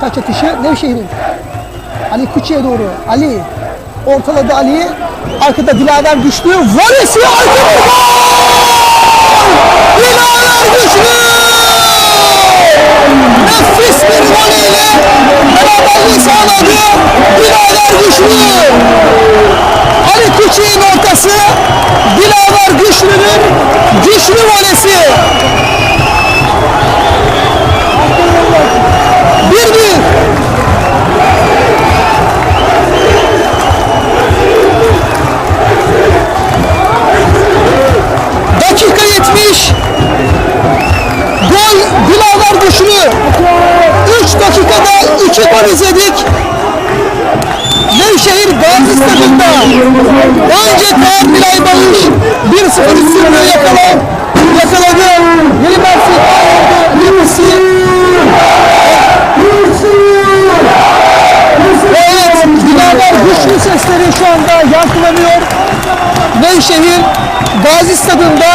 taç atışı Nevşehir'in. Ali Kuçi'ye doğru. Ali ortaladı Ali. Arkada Dilaver güçlü. Volesi arkada! Dilaver güçlü! Nefis bir voleyle beraberliği sağladı. Dilaver güçlü! Ali Kuçi'nin ortası. Dilaver güçlünün güçlü volesi. Dakikada 2 gol izledik. Nevşehir Gazi Stadı'nda önce Kaan Bilay Bağış 1-0 üstünlüğü yakaladı. Yakaladı. Yeni Mersin aldı. Yemisi. Evet, Dilaver güçlü sesleri şu anda yankılanıyor. Nevşehir Gazi Stadı'nda